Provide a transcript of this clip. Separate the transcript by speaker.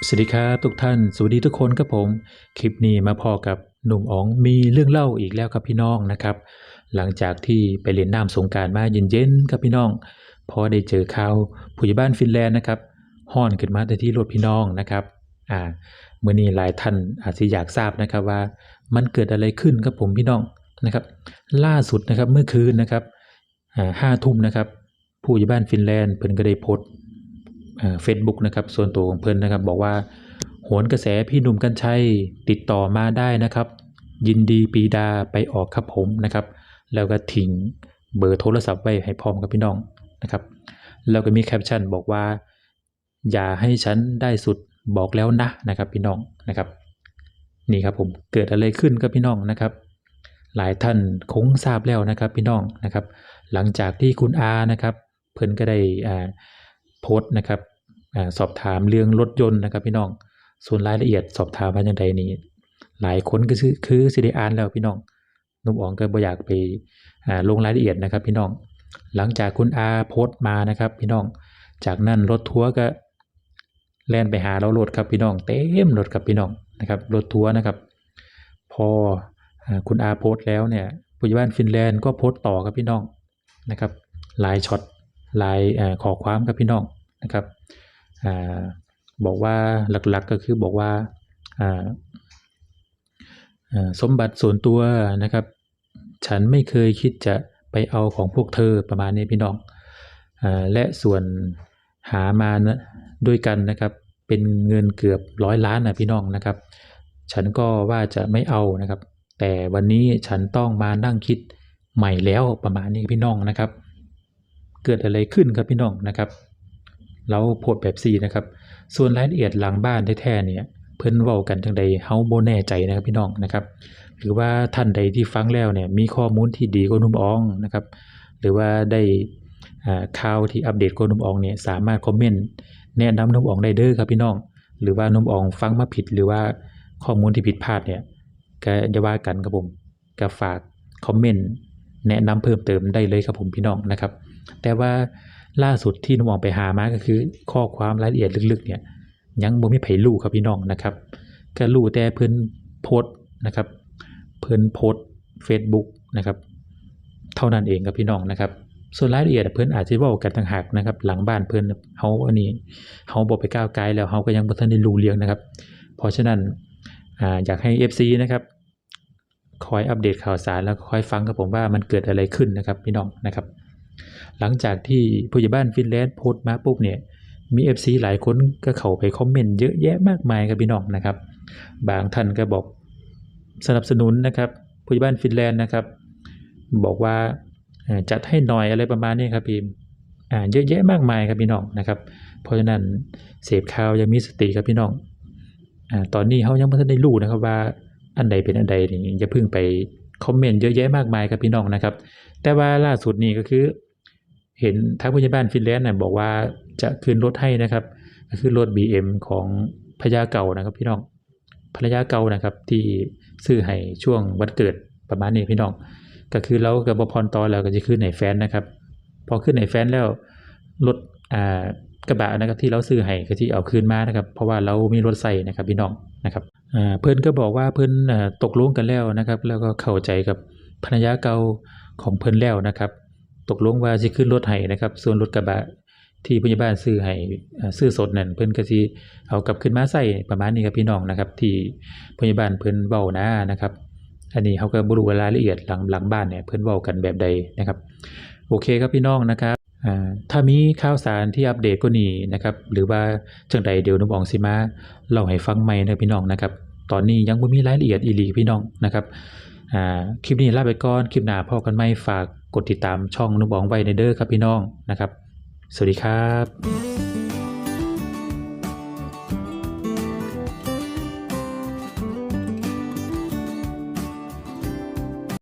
Speaker 1: สวัสดีครับทุกท่าน สวัสดีทุกคนครับผม คลิปนี้มาพอกับหนุ่มอ๋องมีเรื่องเล่าอีกแล้วครับพี่น้องนะครับ หลังจากที่ไปเล่นน้ำสงการมาเย็นๆครับพี่น้อง พอได้เจอข่าวผู้ใหญ่บ้านฟินแลนด์นะครับห้อนขึ้นมาแต่ที่รถพี่น้องนะครับอ่าเมื่อนี้หลายท่านอาจจะอยากทราบนะครับว่า มันเกิดอะไรขึ้นครับผมพี่น้องนะครับ ล่าสุดนะครับเมื่อคืนนะครับอ่าห้าทุ่มนะครับ ผู้ใหญ่บ้านฟินแลนด์เพิ่นก็ได้โพสต์ เฟซบุ๊กนะครับส่วนตัวของเพิ่นนะครับ บอกว่าโหนกระแสพี่หนุ่มกัญชัยติดต่อมาได้นะครับ ยินดีปีดาไปออกครับผมนะครับ แล้วก็ทิ้งเบอร์โทรศัพท์ไว้ให้พร้อมกับพี่น้องนะครับแล้วก็มีแคปชั่นบอกว่า อย่าให้ฉันได้สุดบอกแล้วนะนะครับ พี่น้องนะครับ นี่ครับผมเกิดอะไรขึ้นกับพี่น้องนะครับ หลายท่านคงทราบแล้วนะครับพี่น้องนะครับ หลังจากที่คุณอานะครับ เพิ่นก็ได้อ่าโพสต์นะครับ สอบถามเรื่องรถยนต์นะครับพี่น้อง ส่วนรายละเอียดสอบถามมาอย่างใดนี้ หลายคนก็คือคือสิได้อ่านแล้วพี่น้องนุ่มอ๋องก็บ่อยากไปลงรายละเอียดนะครับ พี่น้อง หลังจากคุณอาโพสต์มานะครับ พี่น้อง จากนั้นรถทัวร์ก็แล่นไปหาเรารถครับพี่น้อง เต็มรถครับพี่น้องนะครับรถทัวร์นะครับพออคุณอาโพสต์แล้วเนี่ยผู้ใหญ่บ้านฟินแลนด์ก็โพสต์ต่อครับพี่น้องนะครับหลายช็อตหลายขอความครับพี่น้องนะครับ บอกว่าหลักๆก็คือบอกว่าสมบัติส่วนตัวนะครับ ฉันไม่เคยคิดจะไปเอาของพวกเธอประมาณนี้พี่น้องอและส่วนหามานะด้วยกันนะครับเป็นเงินเกือบร้อยล้านนะพี่น้องนะครับ ฉันก็ว่าจะไม่เอานะครับ แต่วันนี้ฉันต้องมานั่งคิดใหม่แล้วประมาณนี้พี่น้องนะครับ เกิดอะไรขึ้นครับพี่น้องนะครับ เราโพดแบบซีนะครับ ส่วนรายละเอียดหลังบ้านแท้ๆเนี่ยเพิ่นเว้ากันจังใดเฮาบ่แน่ใจนะครับพี่น้องนะครับหรือว่าท่านใดที่ฟังแล้วเนี่ยมีข้อมูลที่ดีกว่านุ่มอองนะครับหรือว่าได้ข่าวที่อัปเดตกว่านุ่มอองเนี่ยสามารถคอมเมนต์แนะนำนุ่มอองได้เด้อครับพี่น้อง หรือว่านุ่มอองฟังมาผิด หรือว่าข้อมูลที่ผิดพลาดเนี่ยก็อย่าว่ากันครับผมก็ฝากคอมเมนต์แนะนำเพิ่มเติมได้เลยครับผมพี่น้องนะครับ แต่ว่า ล่าสุดที่นุ่มอองไปหามาก็คือ ข้อความรายละเอียดลึกๆเนี่ยยังบ่มีไผรู้ครับพี่น้องนะครับก็รู้แต่เพิ่นโพสนะครับ เพิ่นโพสต์ Facebook นะครับ เท่านั้นเองครับพี่น้องนะครับ ส่วนรายละเอียดเพิ่นอาจจะเว้ากันต่างหากนะครับ หลังบ้านเพิ่นเฮาอันนี้เฮาบ่ไปก้าวไกลแล้วเฮาก็ยังบ่ทันได้รู้เรื่องนะครับ เพราะฉะนั้นอ่าอยากให้ FC นะครับคอยอัปเดตข่าวสารแล้วคอยฟังกับผมว่ามันเกิดอะไรขึ้นนะครับพี่น้องนะครับ หลังจากที่ผู้ใหญ่บ้านฟินแลนด์โพสต์มาปุ๊บเนี่ยมี FC หลายคนก็เข้าไปคอมเมนต์เยอะแยะมากมายครับพี่น้องนะครับ บางท่านก็บอกสนับสนุนนะครับผู้ใหญ่บ้านฟินแลนด์นะครับบอกว่าจัดให้หน่อยอะไรประมาณนี้ครับพี่เยอะแยะมากมายครับพี่น้องนะครับ เพราะฉะนั้นเสพข่าวยังมีสติครับพี่น้องอ่าตอนนี้เขายังไม่ทันได้รู้นะครับว่าอันใดเป็นอันใดนี่อย่าเพิ่งไปคอมเมนต์เยอะแยะมากมายครับพี่น้องนะครับ แต่ว่าล่าสุดนี่ก็คือ เห็นทางผู้ใหญ่บ้านฟินแลนด์น่ะบอกว่าจะคืนรถให้นะครับคือรถ BM ของภรรยาเก่านะครับพี่น้องภรรยาเก่านะครับที่ซื้อให้ช่วงวันเกิดประมาณนี้พี่น้อง ก็คือเรากับบพรตอแล้วก็จะขึ้นในแฟนนะครับพอขึ้นในแฟนแล้วรถอ่ากระบะนะครับที่เราซื้อให้ก็ที่เอาคืนมานะครับ เพราะว่าเรามีรถใส่นะครับพี่น้องนะครับอ่าเพื่อนก็บอกว่าเพื่อนตกลงกันแล้วนะครับ แล้วก็เข้าใจกับภรรยาเก่าของเพื่อนแล้วนะครับ ตกลงว่าสิขึ้นรถให้นะครับ ส่วนรถกระบะที่พยาบาลซื้อให้ซื้อสดนั่นเพิ่นก็สิเอากลับขึ้นมาใส่ประมาณนี้ครับพี่น้องนะครับ ที่พยาบาลเพิ่นเว้านะนะครับ อันนี้เขาก็บ่รู้รายละเอียดหลังหลังบ้านเนี่ยเพิ่นเว้ากันแบบใดนะครับ โอเคครับพี่น้องนะครับถ้ามีข่าวสารที่อัปเดตกว่านี้นะครับ หรือว่าจังใดเดี๋ยวนุ่มอองสิมาเล่าให้ฟังใหม่นะพี่น้องนะครับ ตอนนี้ยังบ่มีรายละเอียดอีหลีพี่น้องนะครับคลิปนี้ลาไปก่อน คลิปหน้าพอกันไหมฝาก กดติดตามช่องนุบองไว้ในเด้อครับพี่น้องนะครับ สวัสดีครับ